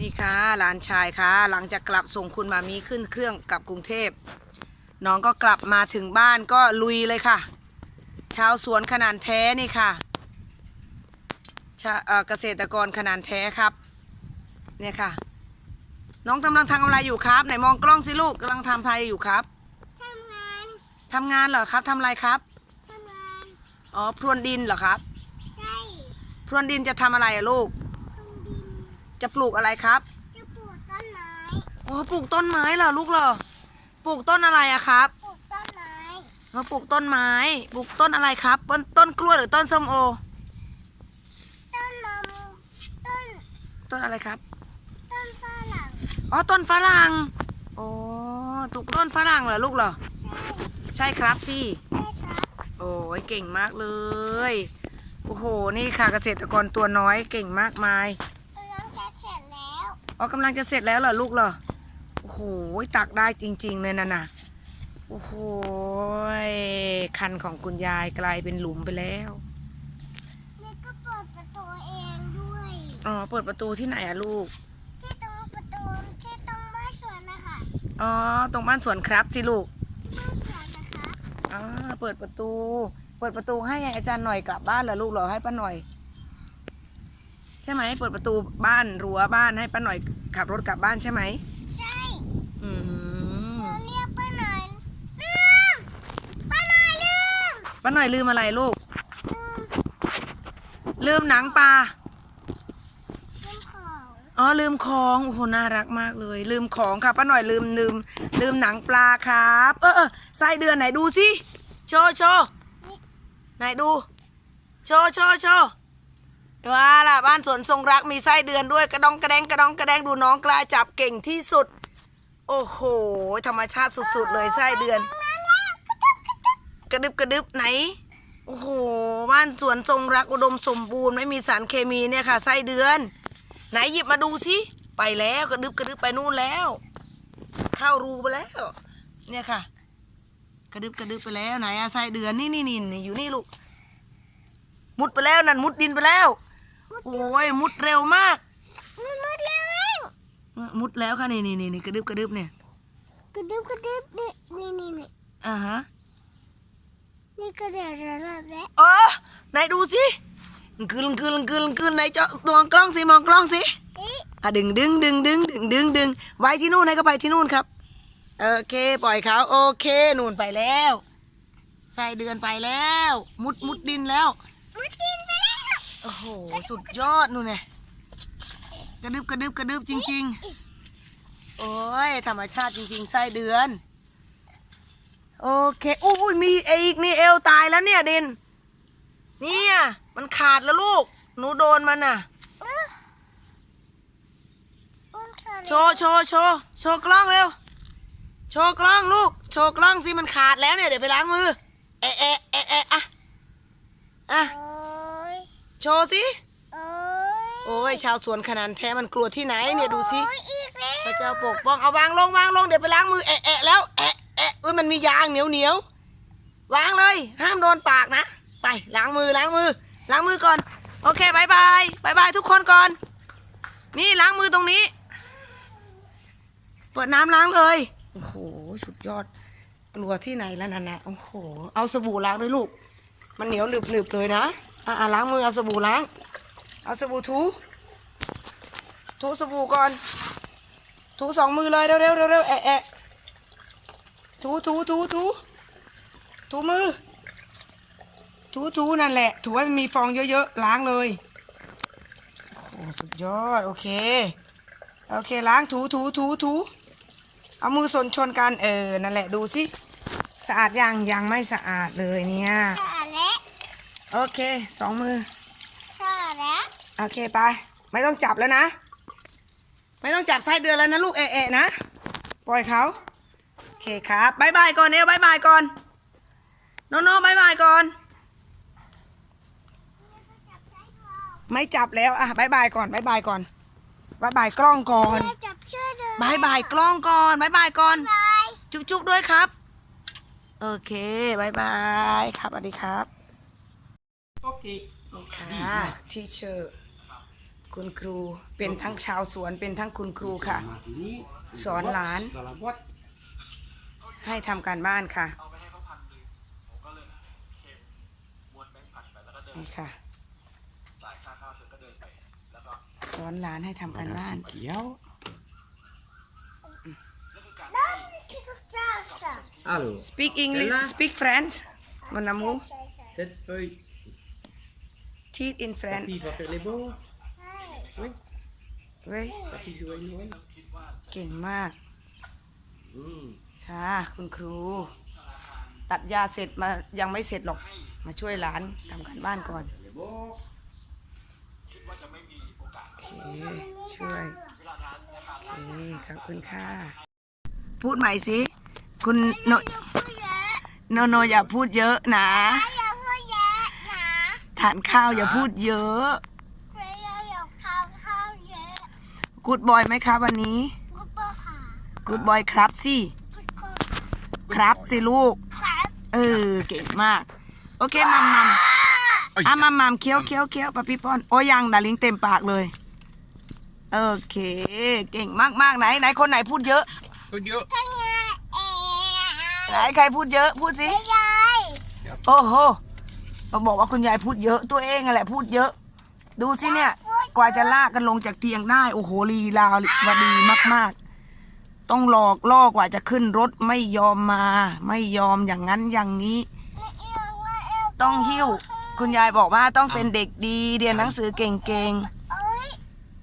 นี่ค่ะหลานชายค่ะ หลังจากกลับส่งคุณมามีขึ้นเครื่องกลับกรุงเทพน้องก็กลับมาถึงบ้านก็ลุยเลยค่ะ ชาวสวนขนาดแท้นี่ค่ะชาเอ่อเกษตรกรขนาดแท้ครับ เนี่ยค่ะ น้องกำลังทำอะไรอยู่ครับไหนมองกล้องสิลูกกำลังทำอะไรอยู่ครับทำงานทำงานเหรอครับทำอะไรครับทำงานอ๋อพรวนดินเหรอครับ ใช่พรวนดินจะทำอะไรอะลูกทำดิน จะปลูกอะไรครับ จะปลูกต้นไม้อ๋อปลูกต้นไม้เหรอลูกเหรอปลูกต้นอะไรอะครับปลูกต้นไม้มาปลูกต้นไม้ปลูกต้นอะไรครับต้นต้นกล้วยหรือต้นส้มโอ ต้นมะม่วงต้นต้นอะไรครับ ต้นฝรั่งอ๋อต้นฝรั่งอ๋อปลูกต้นฝรั่งเหรอลูกเหรอใช่ใช่ครับสิใช่ครับโอ้ยเก่งมากเลยโอ้โห นี่ค่ะเกษตรกรตัวน้อยเก่งมากมาย อ๋อกำลังจะเสร็จแล้วเหรอลูกเหรอ โอ้โหตักได้จริง ๆ เลยนะน่ะ โอ้โหคันของคุณยายกลายเป็นหลุมไปแล้วนี่ก็เปิดประตูเองด้วย อ๋อ เปิดประตูที่ไหนอะลูก ที่ตรงประตูที่ตรงบ้านสวนนะคะอ๋อ ตรงบ้านสวนครับสิลูกบ้านสวนนะคะอ่าเปิดประตู เปิดประตูให้อาจารย์หน่อยกลับบ้านเหรอลูกเหรอให้ป้าหน่อย ใช่ไหมเปิดประตูบ้านรั้วบ้านให้ป้าหน่อยขับรถกลับบ้านใช่ไหมใช่อืมเราเรียกป้าหน่อยลืมป้าหน่อยลืมป้าหน่อยลืมอะไรลูกลืมลืมหนังปลาลืมของอ๋อลืมของโอ้โหน่ารักมากเลย ลืมของค่ะป้าหน่อยลืมลืม ลืมหนังปลาครับ เออเออไส้เดือนไหนดูสิโชว์โชว์ไหนดู โชว์โชว์โชว์ ว่าล่ะบ้านสวนทรงรักมีไส้เดือนด้วยกระดองกระแดงกระดองกระแดงดูน้องกล้าจับเก่งที่สุด โอ้โห ธรรมชาติสุดๆเลยไส้เดือน กระดึบกระดึบไหน โอ้โห บ้านสวนทรงรักอุดมสมบูรณ์ไม่มีสารเคมีเนี่ยค่ะไส้เดือน ไหนหยิบมาดูสิไปแล้วกระดึบกระดึบไปนู่นแล้ว เข้ารูไปแล้ว เนี่ยค่ะ กระดึบกระดึบไปแล้วไหนอะไส้เดือนนี่นี่นี่นี่อยู่นี่ลูก มุดไปแล้วนั่นมุดดินไปแล้ว โอ้ยมุดเร็วมาก มันมืดแล้ว มุดแล้วค่ะนี่นี่นี่นี่กระดึบกระดึบเนี่ย กระดึบกระดึบนี่นี่นี่นี่อ่าฮะ นี่กระเดียดระดับแล้วเออไหนดูสิกึลกึลกึลกึลไหนเจาะตัวกล้องสิมองกล้องสิเอ๊ะอะดึงดึงดึงดึงดึงดึงดึงไว้ที่นู่นให้ก็ไปที่นู่นครับ โอเคปล่อยเขาโอเคนู่นไปแล้วใส่เดือนไปแล้ว มุดมุดดินแล้ว มุดดินไปแล้ว โอ้โห สุดยอดนู่นไงกระดึบกระดึบกระดึบจริง ๆ โอ้ย ธรรมชาติจริง ๆ ไส้เดือน โอเคอุ้ยมีอีกนี่เอวตายแล้วเนี่ยดิน เนี่ย มันขาดแล้วลูก หนูโดนมันน่ะอุ้มเธอโชว์โชว์โชว์โชว์กล้องเร็ว โชว์กล้องลูก โชว์กล้องสิมันขาดแล้วเนี่ย เดี๋ยวไปล้างมือ เอะเอะเอะเอะอะอะโอ้ย โชว์สิโอ้ยโอ้ยชาวสวนขนาดแท้มันกลัวที่ไหนเนี่ยดูสิโอ้ยอีกแล้วพระเจ้าปกป้องเอาวางลงวางลงเดี๋ยวไปล้างมือแอะแอะแล้วแอะแอะอุ้ยมันมียางเหนียวเหนียววางเลย ห้ามโดนปากนะ ไปล้างมือล้างมือ ล้างมือก่อน โอเคบายบายบายบายทุกคนก่อน นี่ล้างมือตรงนี้ เปิดน้ำล้างเลย โอ้โห สุดยอด กลัวที่ไหนแล้วนั่นนะโอ้โห เอาสบู่ล้างด้วยลูก มันเหนียวหนึบหนึบๆเลยนะ อะอะล้างมือเอาสบู่ล้าง เอาสบู่ถู ถูสบู่ก่อน ถูสองมือเลยเร็วเร็วเร็วเร็วแอะแอะถูถูถูถูถูมือ ถูถูนั่นแหละ ถูให้มันมีฟองเยอะๆล้างเลยโอ้สุดยอดโอเคโอเคล้างถูถูถูถูเอามือสนชนกันเออนั่นแหละดูสิสะอาดยังยังไม่สะอาดเลยเนี่ย โอเคสองมือสาแล้วโอเคไป ไม่ต้องจับแล้วนะ ไม่ต้องจับไส้เดือนแล้วนะลูกเอะเอะนะ ปล่อยเขาโอเคครับบายบายก่อนเอวบายบายก่อนโนโน่บายบายก่อน ไม่จับแล้วอะบายบายก่อนบายบายก่อนบายบายกล้องก่อนแม่จับเชือกเลยบายบายกล้องก่อนบายบายก่อน บาย จุ๊บจุ๊บด้วยครับ โอเคบายบายครับสวัสดีครับโอเคค่ะที่เชอร์คุณครูเป็นทั้งชาวสวนเป็นทั้งคุณครูค่ะมาทีนี้สอนหลาน dans la boîte ให้ทำการบ้านค่ะนี่ค่ะสอนหลานให้ทำการ Voilà, บ้าน c'est pliant. Alors, speak English Ella? speak French mon amour cette feuille, teach in French papy va faire les bords. Oui, เว้ย papy joue à Noël. เก่งมาก Hmm. ค่ะคุณครู ตัดยาเสร็จมายังไม่เสร็จหรอก มาช่วยหลานทำการบ้านก่อน Les bords. โอเค ช่วย โอเค ขอบคุณค่ะ พูดใหม่สิ คุณโนโนโนอย่าพูดเยอะนะ ทานข้าวอย่าพูดเยอะกูดบอยไหมครับวันนี้กูดบอยครับสิครับสิลูกเออเก่งมาก โอเคมัมมัมอะมัมมัมเคี้ยวเคี้ยวเคี้ยวปะพี่ป้อน โอ้ยังดาลิงเต็มปากเลย โอเค เก่งมากมากๆไหนไหนคนไหนพูดเยอะไหนใครพูดเยอะพูดสิโอ้โห มาบอกว่าคุณยายพูดเยอะตัวเองอะแหละพูดเยอะ ดูสิเนี่ย กว่าจะลากกันลงจากเตียงได้โอ้โหลีลาวดีมาก ๆ ต้องหลอกล่อกว่าจะขึ้นรถไม่ยอมมา ไม่ยอมอย่างนั้นอย่างนี้ ต้องหิ้ว คุณยายบอกว่าต้องเป็นเด็กดีเรียนหนังสือเก่ง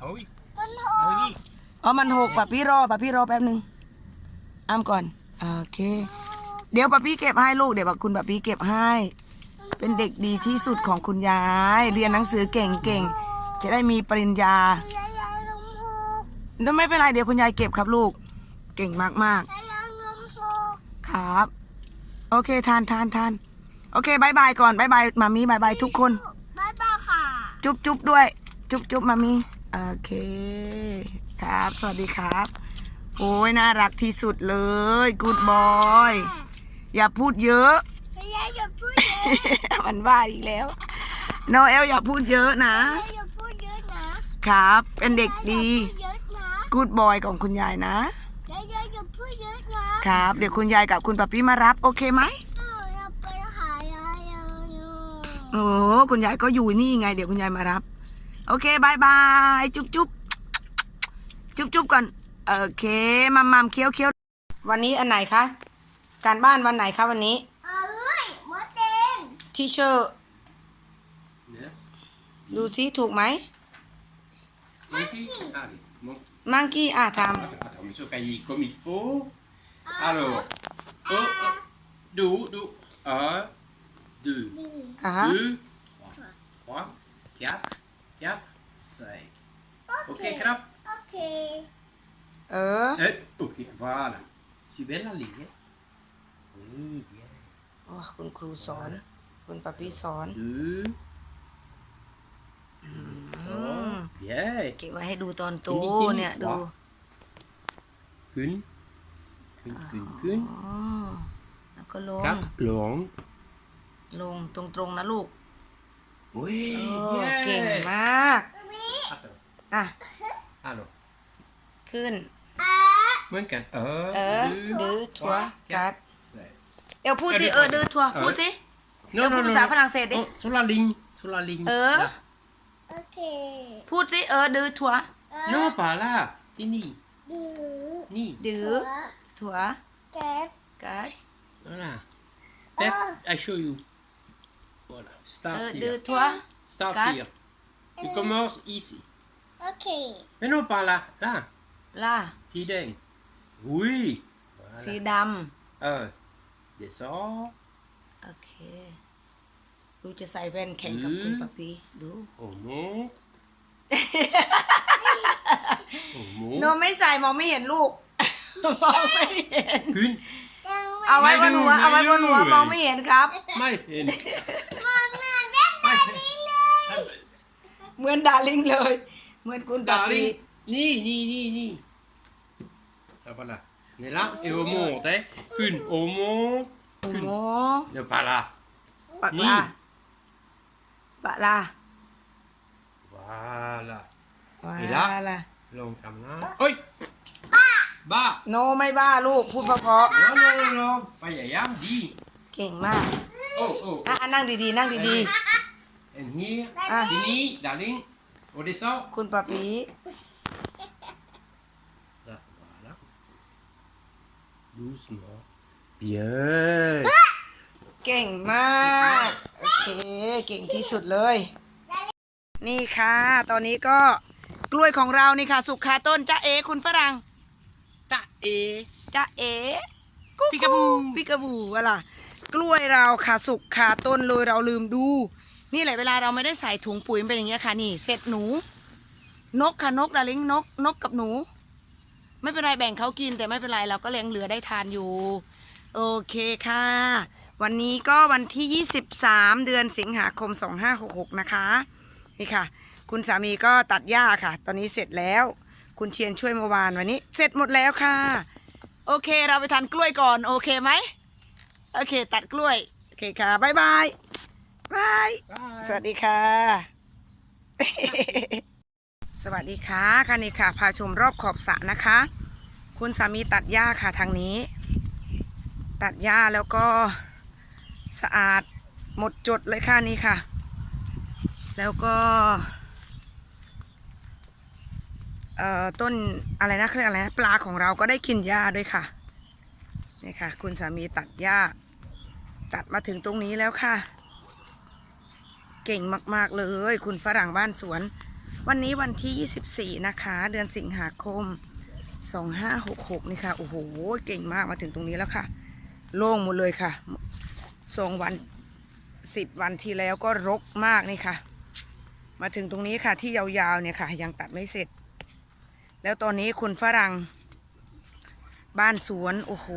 Ah oui, ah oui. ๆอ๋อมันหกปะพี่รอปะพี่รอแป๊บหนึ่งอ้ามก่อนโอเค เดี๋ยวปะพี่เก็บให้ลูกเดี๋ยวปะคุณปะพี่เก็บให้ เป็นเด็กดีที่สุดของคุณยาย เรียนหนังสือเก่งๆ จะได้มีปริญญาแล้วไม่เป็นไรเดี๋ยวคุณยายเก็บครับลูก เก่งมากๆ ครับ โอเคทานทานทานโอเคบายบายก่อนบายบายมามีบายบายทุกคนบ๊ายบายค่ะ จุ๊บจุ๊บด้วย จุ๊บจุ๊บมามีโอเค ครับ สวัสดีครับ โอ้ยน่ารักที่สุดเลยกูดบอยอย่าพูดเยอะพ ยายามอย่าพูดเยอะมันว่าอีกแล้ว โนเอลอย่าพูดเยอะนะพยายามอย่าพูดเยอะนะครับ เป็นเด็กดีพูดเยอะนะกูดบอยของคุณยายนะพยายามอย่าพูดเยอะนะครับ เดี๋ยวคุณยายกับคุณปะปี้มารับ โอเคไหมเออเราไปหายายอยู่โอ้คุณยายก็อยู่นี่ไง เดี๋ยวคุณยายมารับ โอเคบายบายจุ๊บจุ๊บจุ๊บจุ๊บก่อน โอเค มัมมัมเคี้ยวเคี้ยววันนี้อันไหนคะ การบ้านวันไหนคะวันนี้เอ้ยมดแด ง ทีเชอร์ Yes. ดูซิถูกไหม Monkey. Allez, mon... มังกี้อ่ะท Attends, monsieur Caillé, comme il faut. Alors, oh, oh, deux, deux, un, deux, ำอ่ะฮะ deux, trois, trois, quatre, quatre, cinq. Ok, crap. โอเค เออ Eh, ok, voilà. Suivez la ligne. Oui, bien. โอ้คุณครูสอน คุณปะปี้สอน Deux. Ça, bien. เก็บไว้ให้ดูตอนโตกินๆเนี่ยดูวะ Qu'une, qu'une, qu'une, qu'une. อ๋อแล้วก็ลง Quatre, long. ลงตรงๆนะลูก Oui, โอ้ bien. เก่งมาก Attends, อะ alors. ขึ้น Moins qu'un. เอ Un, อ deux, ดื้อทัว trois, กัด quatre, cinq. เอวพูดสิ เออดื้อทัวพูดสิ เอวพูดภาษาฝรั่งเศสดิ Oh, sur la ligne, sur la ligne. Euh? là. โอเคพูดสิเออดื้อทัว Non, pas là. Tini. ดื้อ Ni. ดื้อทัวแก๊สกัด Voilà. Pep, I show you. Voilà. เอ Start อดื้อ here. ทัว Start Quatre. here. Tu commences ici. โอเค Mais non, pas là. Là. ล่า Tideng. Oui. สี Voilà. ด Un. Descends. ำโอเค ดูจะใส่แว่นแข่งกับคุณปะปีดู On monte. On โน monte. ไม่ใส่มองไม่เห็นลูก มองไม่เห็น Qu'une. เอาไว้บนหัว เอาไว้บนหัวมองไม่เห็นครับ ไม่เห็นเหมือนดาริงเลย เหมือนคุณปะดาปีริงนี่นี่นี่นี่แล้วก็ล่ะนี่ละเอวโมงแต่ขึ้นโอโมง โอ้ขึ้นโหเดี๋ยวปาละปะนี่ลาปะลาว้าละ ว้าอีละล่ะลงทำนะเฮ้ยบ้าโนไม่บ้าลูกพูดเพราะโอ้โนโนโนพยายามดีๆเก่งมากโอ้โอ้อะอะนั่งดีๆ นั่งดี and here ๆอะทีนี้ darling what is up คุณปะปี Là, voilà. Doucement. Bien. เก่งมาก โอเค เก่งที่สุดเลย นี่ค่ะ ตอนนี้ก็กล้วยของเรานี่ค่ะ สุกคาต้นจ้าเอคุณฝรั่ง Ta e. จ้าเอกุ๊กปิกาบูปิกาบูอะล่ะกล้วยเราค่ะสุกคาต้นเลยเราลืมดู นี่แหละเวลาเราไม่ได้ใส่ถุงปุ๋ยมันเป็นอย่างเงี้ยค่ะนี่เสร็จหนู นกค่ะนกดาลิงนกนกกับหนู ไม่เป็นไรแบ่งเขากินแต่ไม่เป็นไรเราก็เลี้ยงเหลือได้ทานอยู่ โอเคค่ะ วันนี้ก็วันที่ 23 เดือนสิงหาคม 2566 นะคะ นี่ค่ะ คุณสามีก็ตัดหญ้าค่ะ ตอนนี้เสร็จแล้ว คุณเชียนช่วยเมื่อวานวันนี้ เสร็จหมดแล้วค่ะ โอเคเราไปทานกล้วยก่อนโอเคไหมโอเค ตัดกล้วย โอเคค่ะบายบายบายสวัสดีค่ะ สวัสดีค่ะค่ะนี่ค่ะ พาชมรอบขอบสระนะคะ คุณสามีตัดหญ้าค่ะทางนี้ ตัดหญ้าแล้วก็สะอาดหมดจดเลยค่ะนี่ค่ะ แล้วก็เอ่อต้นอะไรนะเขาเรียกอะไรนะปลาของเราก็ได้กินหญ้าด้วยค่ะนี่ค่ะ คุณสามีตัดหญ้า ตัดมาถึงตรงนี้แล้วค่ะ เก่งมาก ๆ เลย คุณฝรั่งบ้านสวน วันนี้วันที่ 24 นะคะ เดือนสิงหาคม 2566 นี่ค่ะ โอ้โห เก่งมากมาถึงตรงนี้แล้วค่ะ โล่งหมดเลยค่ะสองวันสิบวันที่แล้วก็รกมากนี่ค่ะ มาถึงตรงนี้ค่ะที่ยาวๆเนี่ยค่ะ ยังตัดไม่เสร็จ แล้วตอนนี้คุณฝรั่ง บ้านสวน โอ้โห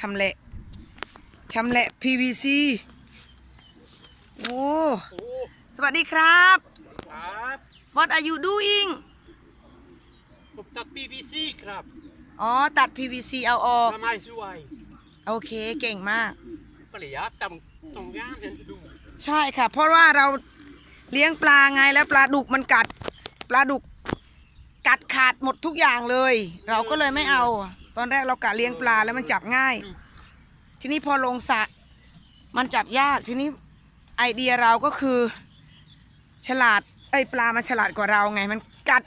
ชำแหละชำแหละ PVC โอ้สวัสดีครับ ครับ What are you doing ผมตัด PVC ครับ อ๋อ ตัด PVC เอาออกทำไมสวย โอเคเก่งมาก ปริยับตำตรงย่างเนี่ยดูใช่ค่ะ เพราะว่าเราเลี้ยงปลาไงแล้วปลาดุกมันกัด ปลาดุกกัดขาดหมดทุกอย่างเลย เราก็เลยไม่เอา ตอนแรกเรากะเลี้ยงปลาแล้วมันจับง่าย ทีนี้พอลงสระมันจับยากทีนี้ไอเดียเราก็คือ ฉลาดไอปลามันฉลาดกว่าเราไง มันกัด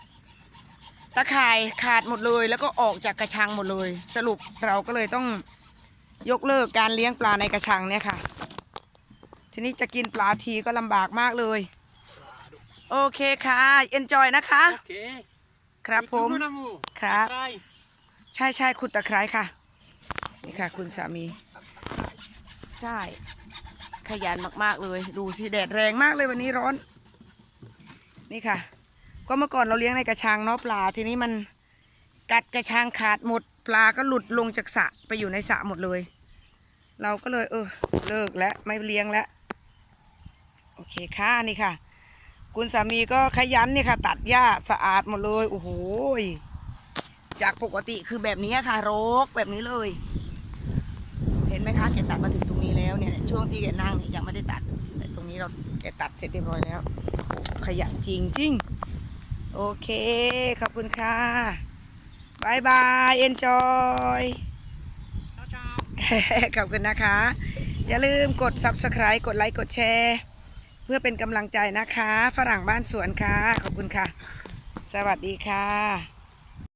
ตะข่ายขาดหมดเลย แล้วก็ออกจากกระชังหมดเลย สรุปเราก็เลยต้อง ยกเลิกการเลี้ยงปลาในกระชังเนี่ยค่ะ ทีนี้จะกินปลาทีก็ลำบากมากเลย โอเคค่ะเอนจอยนะคะโอเคครับผมดูนะมูครับใช่ใช่ใช่ขุดตะไคร้ค่ะ นี่ค่ะ คุณสามี ใช่ ขยันมาก ๆ เลย ดูสิแดดแรงมากเลยวันนี้ร้อน นี่ค่ะ ก็เมื่อก่อนเราเลี้ยงในกระชังเนาะปลา ทีนี้มันกัดกระชังขาดหมด ปลาก็หลุดลงจากสระไปอยู่ในสระหมดเลย เราก็เลยเออเลิกแล้วไม่เลี้ยงแล้วโอเคค่ะนี่ค่ะ คุณสามีก็ขยันนี่ค่ะ ตัดหญ้าสะอาดหมดเลยโอ้โหจากปกติคือแบบนี้ค่ะรกแบบนี้เลย เห็นไหมคะแกตัดมาถึงตรงนี้แล้วเนี่ยช่วงที่แกนั่งเนี่ยยังไม่ได้ตัดแต่ตรงนี้เราแกตัดเสร็จเรียบร้อยแล้วขยันจริงจริงๆโอเค ขอบคุณค่ะ บายบายเอนจอยเช้าขอบคุณนะคะ อย่าลืมกด subscribe กดไลค์ กดแชร์ เพื่อเป็นกำลังใจนะคะ ฝรั่งบ้านสวนค่ะ ขอบคุณค่ะ สวัสดีค่ะ